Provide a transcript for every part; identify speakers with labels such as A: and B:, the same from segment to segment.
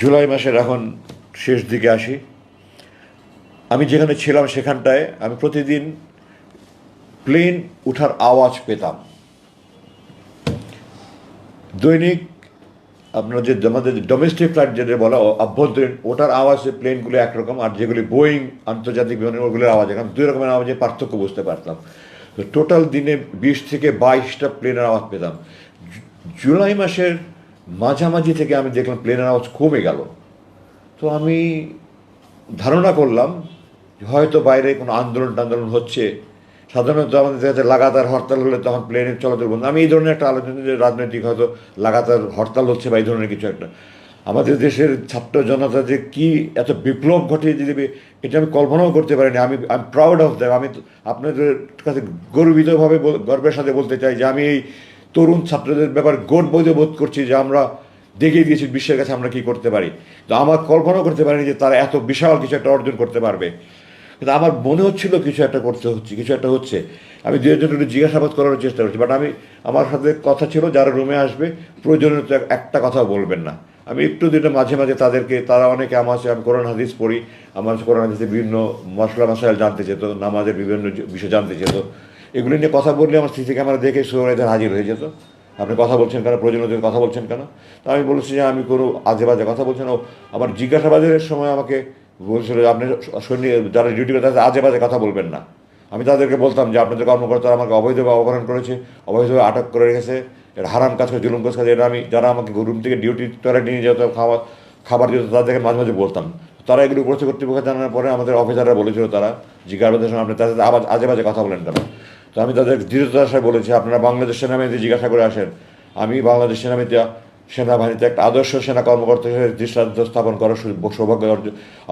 A: জুলাই মাসের এখন শেষ দিকে আসি। আমি যেখানে ছিলাম সেখানটায় আমি প্রতিদিন প্লেন উঠার আওয়াজ পেতাম। দৈনিক আপনার যে আমাদের ডোমেস্টিক ফ্লাইট যেটা বলা আভ্যন্তরীণ, ওটার আওয়াজ প্লেনগুলো একরকম, আর যেগুলি বোয়িং, আন্তর্জাতিক বিমানের, ওগুলোর আওয়াজ এখন দুই রকমের আওয়াজে পার্থক্য বুঝতে পারতাম। তো টোটাল দিনে বিশ থেকে বাইশটা প্লেনের আওয়াজ পেতাম। জুলাই মাসের মাঝামাঝি থেকে আমি দেখলাম প্লেনের আওয়াজ কমে গেল। তো আমি ধারণা করলাম হয়তো বাইরে কোনো আন্দোলন টান্দোলন হচ্ছে। সাধারণত আমাদের দেখা যায় লাগাতার হরতাল হলে তখন প্লেনের চলাচল বন্ধ। আমি এই ধরনের একটা আলোচনা যে রাজনৈতিক হয়তো লাগাতার হরতাল হচ্ছে বা এই ধরনের কিছু একটা। আমাদের দেশের ছাত্র জনতা যে কি এত বিপ্লব ঘটিয়ে দিবে এটা আমি কল্পনাও করতে পারিনি। আমি আই প্রাউড অফ দ্যাম আমি আপনাদের কাছে গর্বিতভাবে গর্বের সাথে বলতে চাই যে আমি এই তরুণ ছাত্রদের ব্যাপারে গর্ববোধ বোধ করছি যে আমরা দেখিয়ে দিয়েছি বিশ্বের কাছে আমরা কি করতে পারি। তো আমার কল্পনাও করতে পারিনি যে তারা এত বিশাল কিছু একটা অর্জন করতে পারবে। কিন্তু আমার মনে হচ্ছিল কিছু একটা করতে হচ্ছে, কিছু একটা হচ্ছে। আমি দু একজন একটু জিজ্ঞাসাবাদ করার চেষ্টা করছি বাট আমি আমার সাথে কথা ছিল, যারা রুমে আসবে প্রয়োজনীয় একটা কথাও বলবেন না। আমি একটু দুটো মাঝে মাঝে তাদেরকে, তারা অনেকে আমার আমি কোরআন হাদিস পড়ি, আমার কোরআন হাদিসে বিভিন্ন মশলা মশাইল জানতে চেত নামাজের বিভিন্ন বিষয় জানতে চেত এগুলি নিয়ে কথা বললে আমার সিসি ক্যামেরা দেখে সুরাইদের হাজির হয়ে যেত। আপনি কথা বলছেন কেন? প্রয়োজনীয় কথা বলছেন কেন? তা আমি বলেছি যে আমি কোনো আজে বাজে কথা বলছেন ও আমার জিজ্ঞাসাবাদের সময় আমাকে বলছিল আপনি সৈনিক যারা ডিউটি করে তাদের আজে বাজে কথা বলবেন না। আমি তাদেরকে বলতাম যে আপনাদের কর্মকর্তারা আমাকে অবৈধভাবে অপহরণ করেছে, অবৈধভাবে আটক করে রেখেছে। এটা হারাম কাজ করে, জুলুম কাজ করে, এটা আমি যারা আমাকে রুম থেকে ডিউটি করে নিয়ে যেত খাবার খাবার দিত, তাদেরকে মাঝে মাঝে বলতাম। তারা এগুলো উপস্থিত কর্তৃপক্ষ জানানোর পরে আমাদের অফিসাররা বলেছিল তারা, জিজ্ঞাসাবাদের সময় আপনি তাদের আবার আজে বাজে কথা বলেন কেন? তো আমি তাদের দৃঢ়তার সাথে বলেছি, আপনারা বাংলাদেশ সেনাবাহিনীতে জিজ্ঞাসা করে আসেন। আমি বাংলাদেশ সেনাবাহিনীতে সেনাবাহিনীতে একটা আদর্শ সেনা কর্মকর্তা হিসেবে দৃষ্টান্ত স্থাপন করার সৌভাগ্য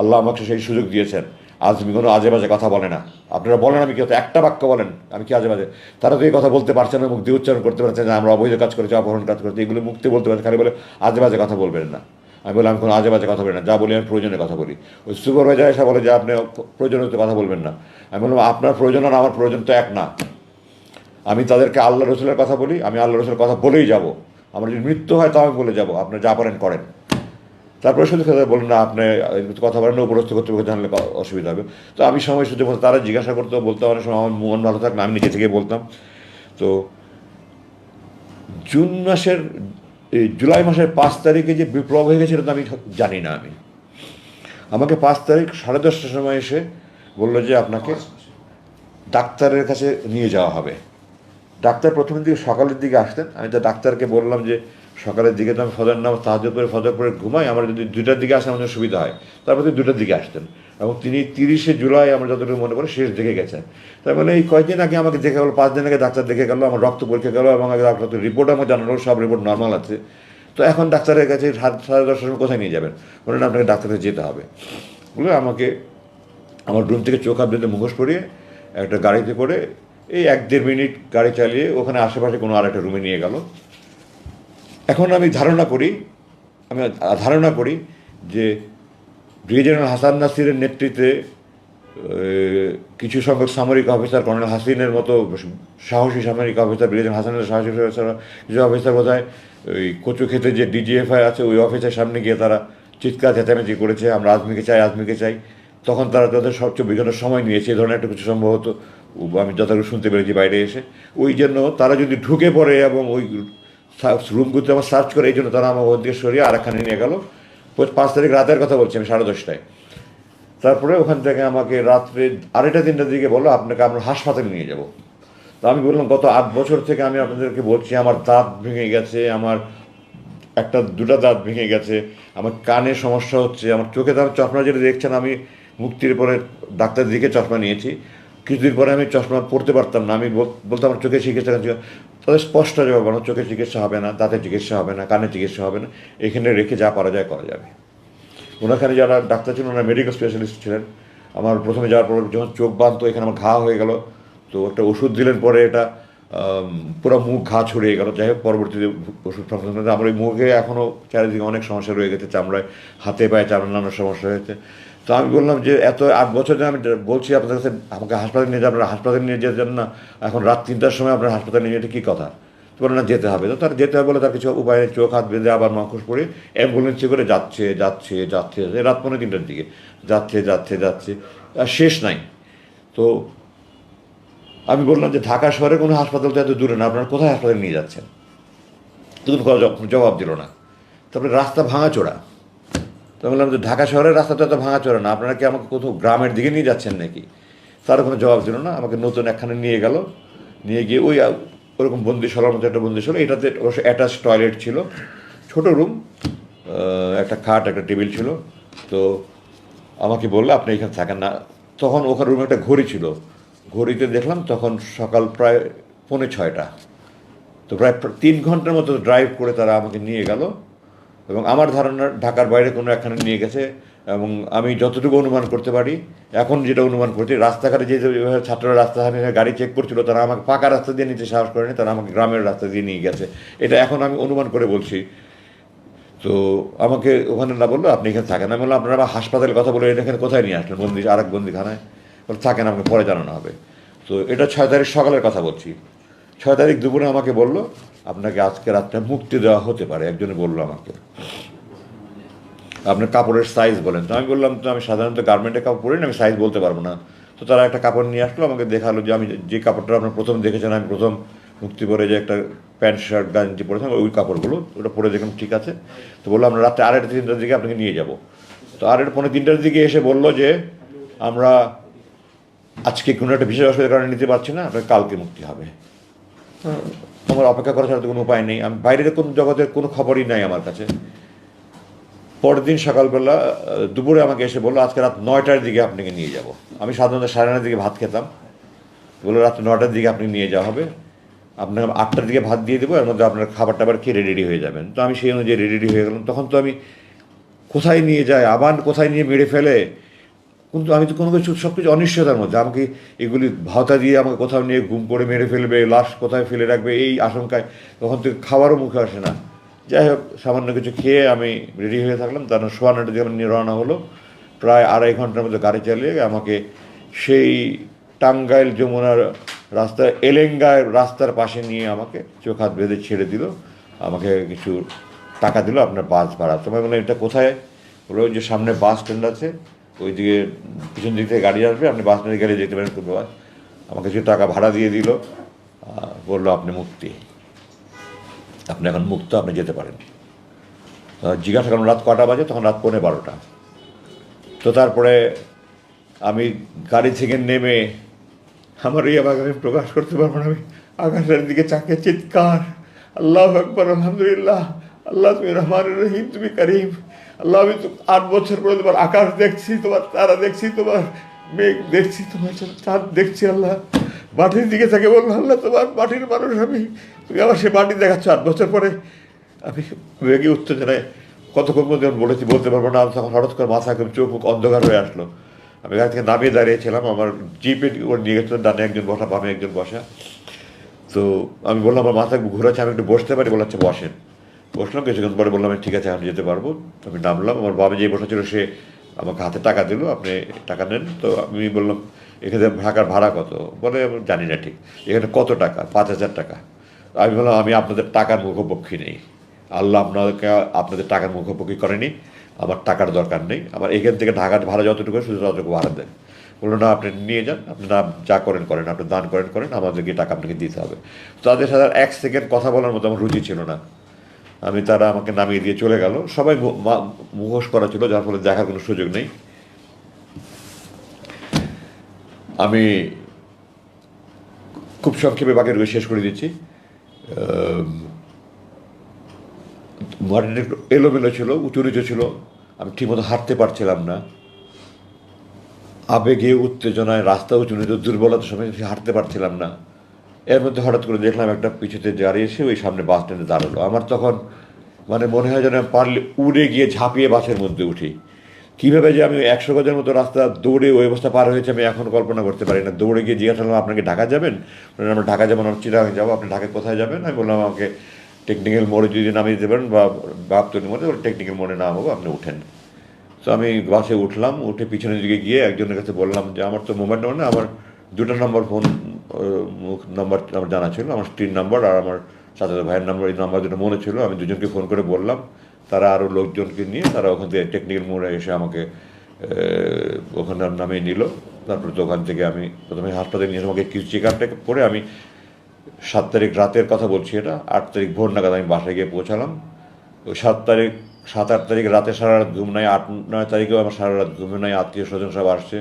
A: আল্লাহ আমাকে সেই সুযোগ দিয়েছেন। আজ আমি কোনো আজে বাজে কথা বলে না। আপনারা বলেন, আমি কি একটা বাক্য বলেন? আমি কি আজে বাজে তারা তো এই কথা বলতে পারছে না দিয়ে উচ্চারণ করতে পারছে না, আমরা অবৈধ কাজ করেছি, অপহরণ কাজ করেছি, এগুলো মুক্তি বলতে পারছে খালি বলে আজে বাজে কথা বলবেন না। আমি বললাম, আমি কোনো আজে বাজে কথা বলি না। যা বলি আমি প্রয়োজনে কথা বলি। ওই সুপারভাইজার এসে বলে যে, আপনি প্রয়োজনীয় কথা বলবেন না। আমি বললাম, আপনার প্রয়োজন আর আমার প্রয়োজন তো এক না। আমি তাদেরকে আল্লাহ রসুলের কথা বলি, আমি আল্লাহ রসুলের কথা বলেই যাব। আমার যদি মৃত্যু হয় তাও আমি বলে যাব, আপনি যা পারেন করেন। তারপরে শুধু কথা বলুন না, আপনি কথা বলেন উপরস্থ কর্তৃপক্ষ জানলে অসুবিধা হবে। তো আমি সময় সুযোগ তারা জিজ্ঞাসা করতো, বলতে অনেক সময় আমার মন ভালো থাকলে আমি নিজে থেকে বলতাম। তো জুন মাসের জুলাই মাসের পাঁচ তারিখে যে বিপ্লব হয়ে গেছে এটা তো আমি জানি না আমি। আমাকে পাঁচ তারিখ সাড়ে দশটার সময় এসে বলল যে আপনাকে ডাক্তারের কাছে নিয়ে যাওয়া হবে। ডাক্তার প্রথমের দিকে সকালের দিকে আসতেন। আমি তো ডাক্তারকে বললাম যে, সকালের দিকে তো আমি ফজর নাম সাহায্য করে ফজর করে ঘুমাই, আমার যদি দুটার দিকে আসে আমাদের সুবিধা হয়। তারপর দুটার দিকে আসতেন। এবং তিনি তিরিশে জুলাই আমার যতটুকু মনে করি শেষ দেখে গেছেন। তার মানে এই কয়েকদিন আগে আমাকে দেখে গেলো, পাঁচ দিন আগে ডাক্তার দেখে গেলো, আমার রক্ত পরীক্ষা গেলো এবং ডাক্তার রিপোর্ট আমার জানালো, সব রিপোর্ট নর্মাল আছে। তো এখন ডাক্তারের কাছে সাড়ে সাড়ে দশটার সময় কোথায় নিয়ে যাবেন? বলেন আপনাকে ডাক্তারের যেতে হবে। বলে আমাকে আমার রুম থেকে চোখ আপনি মুখোশ পরিয়ে একটা গাড়িতে করে এই এক দেড় মিনিট গাড়ি চালিয়ে ওখানে আশেপাশে কোনো আর একটা রুমে নিয়ে গেল। এখন আমি ধারণা করি, আমি ধারণা করি যে ব্রিগেডিয়ার হাসান নাসিরের নেতৃত্বে কিছু সংখ্যক সামরিক অফিসার, কর্নেল হাসিনের মতো সাহসী সামরিক অফিসার, ব্রিগেডিয়ার হাসানের সাহসী অফিসার, কিছু অফিসার বোধ হয় ওই কচু খেতে যে ডিজিএফআই আছে, ওই অফিসের সামনে গিয়ে তারা চিৎকার চেঁচামেচি করেছে, আমরা আজমিকে চাই আজমিকে চাই। তখন তারা তাদের সবচেয়ে বিভিন্ন সময় নিয়েছে এই ধরনের একটা কিছু সম্ভবত আমি যতটুকু শুনতে পেরেছি বাইরে এসে। ওই জন্য তারা যদি ঢুকে পড়ে এবং ওই রুমগুলোতে আমার সার্চ করে, এই জন্য তারা আমার থেকে সরিয়ে আরেকখানে নিয়ে গেল। পাঁচ তারিখ রাতের কথা বলছি আমি, সাড়ে দশটায়। তারপরে ওখান থেকে আমাকে রাত্রে আড়াইটা তিনটার দিকে বলো আপনাকে আমরা হাসপাতালে নিয়ে যাব। তো আমি বললাম, গত আট বছর থেকে আমি আপনাদেরকে বলছি, আমার দাঁত ভেঙে গেছে, আমার একটা, দুটা দাঁত ভেঙে গেছে, আমার কানে সমস্যা হচ্ছে, আমার চোখে দাঁত চশমা যেটা দেখছেন, আমি মুক্তির পরে ডাক্তার দিকে চশমা নিয়েছি। কিছুদিন পরে আমি চশমা পড়তে পারতাম না, আমি বলতাম, আমার চোখে চিকিৎসা তাদের স্পষ্ট জবাব আমার চোখের চিকিৎসা হবে না দাঁতের চিকিৎসা হবে না, কানে চিকিৎসা হবে না, এখানে রেখে যা করা যায় করা যাবে। ওনাখানে যারা ডাক্তার ছিলেন, ওনারা মেডিকেল স্পেশালিস্ট ছিলেন। আমার প্রথমে যাওয়ার পর যখন চোখ বাঁধতো, এখানে আমার ঘা হয়ে গেল। তো একটা ওষুধ দিলেন পরে এটা পুরো মুখ ঘা ছড়িয়ে গেল। যাই হোক, পরবর্তীতে ওষুধ আমার এই মুখে এখনও চারিদিকে অনেক সমস্যা রয়ে গেছে, চামড়ায়, হাতে পায়ে চামড়া নানান সমস্যা হয়েছে। তো আমি বললাম যে এত আট বছর আমি বলছি আপনাদের কাছে, আমাকে হাসপাতালে নিয়ে যান, আপনারা হাসপাতালে নিয়ে যেতেন না। এখন রাত তিনটার সময় আপনার হাসপাতালে নিয়ে যেতে কী কথা? তো বলে না, যেতে হবে। তো তার যেতে হবে বলে তার কিছু উপায় চোখ, হাত বেঁধে আবার মাখুস পরে অ্যাম্বুলেন্সে করে যাচ্ছে যাচ্ছে যাচ্ছে রাত পনেরো তিনটার দিকে। যাচ্ছে যাচ্ছে যাচ্ছে। আর শেষ নাই। তো আমি বললাম যে ঢাকা শহরে কোনো হাসপাতাল তো এত দূরে না, আপনারা কোথায় হাসপাতালে নিয়ে যাচ্ছেন? কোনো জবাব দিল না। তারপরে রাস্তা ভাঙাচোরা। তো বললাম যে ঢাকা শহরের রাস্তাটা তো ভাঙা ভাঙাচোরা না। আপনারা কি আমাকে কোথাও গ্রামের দিকে নিয়ে যাচ্ছেন নাকি? তার কোনো জবাব দিল না। আমাকে নতুন একখানে নিয়ে গেল। নিয়ে গিয়ে ওই, ওরকম বন্দিশালার মতো একটা বন্দিশালা এটাতে অবশ্য অ্যাটাচ টয়লেট ছিল। ছোট রুম একটা খাট, একটা টেবিল ছিল। তো আমাকে বলল, আপনি এখানে থাকেন না। তখন ওখানে রুমে একটা ঘড়ি ছিল। ঘড়িতে দেখলাম তখন সকাল প্রায় পৌনে ছয়টা। তো প্রায় তিন ঘণ্টার মতো ড্রাইভ করে তারা আমাকে নিয়ে গেল। এবং আমার ধারণা ঢাকার বাইরে কোনো একখানে নিয়ে গেছে, এবং আমি যতটুকু অনুমান করতে পারি, এখন যেটা অনুমান করছি রাস্তাঘাটে যে ছাত্ররা রাস্তাঘাটে গাড়ি চেক করছিল, তারা আমাকে পাকা রাস্তা দিয়ে নিতে সাহস করেনি, তারা আমাকে গ্রামের রাস্তা দিয়ে নিয়ে গেছে। এটা এখন আমি অনুমান করে বলছি। তো আমাকে ওখানে না বলল, আপনি এখানে থাকেন। আমি বললাম, আপনারা আবার হাসপাতালের কথা বলে এখানে কোথায় নিয়ে আসলেন? বন্দি আর এক বন্দিখানায় থাকেন, আমাকে পরে জানানো হবে। তো এটা ছয় তারিখ সকালের কথা বলছি। ছয় তারিখ দুপুরে আমাকে বলল আপনাকে আজকে রাতটা মুক্তি দেওয়া হতে পারে, একজনে বলল আমাকে। আপনার কাপড়ের সাইজ বলেন। তো আমি বললাম, তো আমি সাধারণত গার্মেন্টের কাপড় পরি না, আমি সাইজ বলতে পারব না। তো তারা একটা কাপড় নিয়ে আসলো, আমাকে দেখাল যে আমি যে কাপড়টা আপনার প্রথম দেখেছেন, আমি প্রথম মুক্তি পরে যে একটা প্যান্ট, শার্ট, গাঞ্জি পরেছিলাম, ওই কাপড়গুলো, ওটা পরে দেখলাম, ঠিক আছে। তো বলল, আমরা রাত্রে আড়াইটা তিনটার দিকে আপনাকে নিয়ে যাব। তো আড়াইটা পনেরো তিনটার দিকে এসে বলল যে, আমরা আজকে কোনো একটা বিশেষ অসুবিধার কারণে নিতে পারছি না, আপনার কালকে মুক্তি হবে। আমার অপেক্ষা করা ছাড়া তো কোনো উপায় নেই। আমি, বাইরের কোনো জগতের কোনো খবরই নাই আমার কাছে। পরের দিন সকালবেলা দুপুরে আমাকে এসে বলল, আজকে রাত নয়টার দিকে আপনাকে নিয়ে যাব। আমি সাধারণত সাড়ে নটার দিকে ভাত খেতাম। বলল, রাত নটার দিকে আপনি নিয়ে যাওয়া হবে। আপনাকে আটটার দিকে ভাত দিয়ে দেবো, এর মধ্যে আপনার খাবার টাবার খেয়ে রেডি হয়ে যাবেন। তো আমি সেই অনুযায়ী রেডি হয়ে গেলাম। তখন তো আমি কোথায় নিয়ে যায় আবার কোথায় নিয়ে মেরে ফেলে? কিন্তু আমি তো কোনো কিছু, সব কিছু অনিশ্চয়তার মধ্যে। আমাকে এগুলি ভাতা দিয়ে আমাকে কোথাও নিয়ে গুম করে মেরে ফেলবে, লাশ কোথায় ফেলে রাখবে, এই আশঙ্কায় তখন থেকে খাবারও মুখে আসে না। যাই হোক, সামান্য কিছু খেয়ে আমি রেডি হয়ে থাকলাম। তার সোয়া নটার দিকে আমার নিয়ে রওনা হলো, প্রায় আড়াই ঘণ্টার মধ্যে গাড়ি চালিয়ে আমাকে সেই টাঙ্গাইল যমুনার রাস্তা এলেঙ্গায় রাস্তার পাশে নিয়ে আমাকে চোখ হাত বেঁধে ছেড়ে দিল। আমাকে কিছু টাকা দিল, আপনার বাস ভাড়া। তোমায় বললাম, এটা কোথায়? বলল যে সামনে বাস স্ট্যান্ড আছে ওইদিকে পিছন দিক থেকে গাড়ি আসবে, আপনি বাস স্ট্যান্ডে গেলে যেতে পারেন বাস। আমাকে কিছু টাকা ভাড়া দিয়ে দিল বলল, আপনি মুক্তি। আপনি এখন মুক্ত, আপনি যেতে পারেন। জিজ্ঞাসা করলাম, রাত কটা বাজে? তখন রাত পৌনে বারোটা। তো তারপরে আমি গাড়ি থেকে নেমে আমার এই আবার আমি প্রকাশ করতে পারব না, আমি আকাশের দিকে চাকে চিৎকার! আল্লাহ আকবর, আলহামদুলিল্লাহ! আল্লাহ, তুমি রহমান রহিম, তুমি করিম! আল্লাহ, আমি তো আট বছর পরে তোমার আকাশ দেখছি, তোমার তারা দেখছি, তোমার মেঘ দেখছি, তোমার চাঁদ দেখছি, আল্লাহ। মাটির দিকে থাকে বলল আল্লাহ, তোমার মাটির মানুষ আমি। তুমি আবার সে মাটি দেখাচ্ছ আট বছর পরে। আমি রেগে উত্তেজনায় কতক্ষণ আমি বলেছি, বলতে পারব না তখন হঠাৎ করে মাথা একদম চোখ মুখ অন্ধকার হয়ে আসলো। আমি গাড়ি থেকে নামিয়ে দাঁড়িয়েছিলাম আমার জিপে ওর নিয়ে গেছিল, ডানে একজন বসা, বামে একজন বসা। তো আমি বললাম, আমার মাথা ঘুরাচ্ছে, আমি একটু বসতে পারি বলে আচ্ছা বসেন। বসলাম কিছুক্ষণ পরে বললাম আমি ঠিক আছে, আমি যেতে পারব। আমি নামলাম, আমার বাবা যে বসা ছিল, সে আমাকে হাতে টাকা দিল, আপনি টাকা নেন। তো আমি বললাম, এখানে ঢাকার ভাড়া কত? বলে, আমি জানি না ঠিক। এখানে কত টাকা? পাঁচ হাজার টাকা। আমি বললাম, আমি আপনাদের টাকার মুখোপক্ষী নেই। আল্লাহ আপনাদেরকে আপনাদের টাকার মুখোপক্ষী করেনি। আমার টাকার দরকার নেই। আমার এখান থেকে ঢাকার ভাড়া যতটুকু, শুধু ততটুকু ভাড়া দেন। বলল, না, আপনি নিয়ে যান। আপনি না, যা করেন করেন। আপনি দান করেন করেন। আমাদেরকে টাকা আপনাকে দিতে হবে। তাদের সাথে এক সেকেন্ড কথা বলার মতো আমার রুচি ছিল না। আমি তারা আমাকে নামিয়ে দিয়ে চলে গেল। সবাই মুখোশ করা ছিল, যার ফলে দেখার কোনো সুযোগ নেই। আমি খুব সংক্ষেপে বাকির শেষ করে দিচ্ছি। একটু এলোমেলো ছিল, উঁচু নিচু ছিল। আমি ঠিকমতো হাঁটতে পারছিলাম না। আবেগে উত্তেজনায় রাস্তা উঁচু নিচু দুর্বলতার সময় হাঁটতে পারছিলাম না। এর মধ্যে হঠাৎ করে দেখলাম একটা পিছুতে দাঁড়িয়ে এসে ওই সামনে বাস স্ট্যান্ডে দাঁড়াল। আমার তখন মানে মনে হয় যেন পারলে উড়ে গিয়ে ঝাঁপিয়ে বাসের মধ্যে উঠি। কীভাবে যে আমি একশো গজের মতো রাস্তা দৌড়ে ওই অবস্থা পার হয়েছে আমি এখন কল্পনা করতে পারি না। দৌড়ে গিয়ে জিজ্ঞাসা করলাম, আপনাকে ঢাকা যাবেন? আমরা ঢাকা যাব না চিরাং যাব। আপনি ঢাকায় কোথায় যাবেন? আমি বললাম, আমাকে টেকনিক্যাল মোড়ে যদি নামিয়ে দিতে পারেন বা বাপতনি মোড়ে টেকনিক্যাল মোড়ে নামাবো আপনি উঠেন। তো আমি বাসে উঠলাম, উঠে পিছনের দিকে গিয়ে একজনের কাছে বললাম যে, আমার তো মোবাইল নম্বর না, আমার দুটো নম্বর ফোন নাম্বার, আমার জানা ছিল, আমার স্ক্রিন নাম্বার আর আমার সাথে ভাইয়ের নাম্বার, এই নাম্বার যেটা মনে ছিল, আমি দুজনকে ফোন করে বললাম। তারা আরও লোকজনকে নিয়ে, তারা ওখান থেকে টেকনিক্যাল মোড়ে এসে আমাকে ওখানে নামিয়ে নিল। তারপরে দোকান থেকে আমি প্রথমে হাসপাতালে নিয়ে আমাকে কিছু চেক আপটা করে আমি সাত তারিখ রাতের কথা বলছি এটা, আট তারিখ ভোর নাগাদ আমি বাসায় গিয়ে পৌঁছালাম। ওই সাত তারিখ, সাত, আট তারিখ রাতে সারা রাত ঘুম নাই, আট, নয় তারিখেও আমার সারা রাত ঘুম নাই আত্মীয় স্বজন সব আসছে।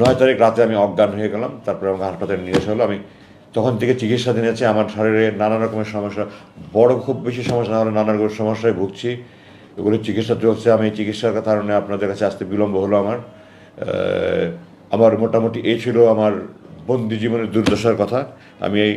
A: নয় তারিখ রাতে আমি অজ্ঞান হয়ে গেলাম, তারপরে আমাকে হাসপাতালে নিয়ে আসা হলো। আমি তখন থেকে চিকিৎসাধীন আছে, আমার শরীরে নানা রকমের সমস্যা, বড় খুব বেশি সমস্যা না হলে নানা রকমের সমস্যায় ভুগছি। এগুলো চিকিৎসা চলছে, আমি চিকিৎসার কারণে আপনাদের কাছে আসতে বিলম্ব হলো আমার। আমার মোটামুটি এই ছিল আমার বন্দি জীবনের দুর্দশার কথা। আমি এই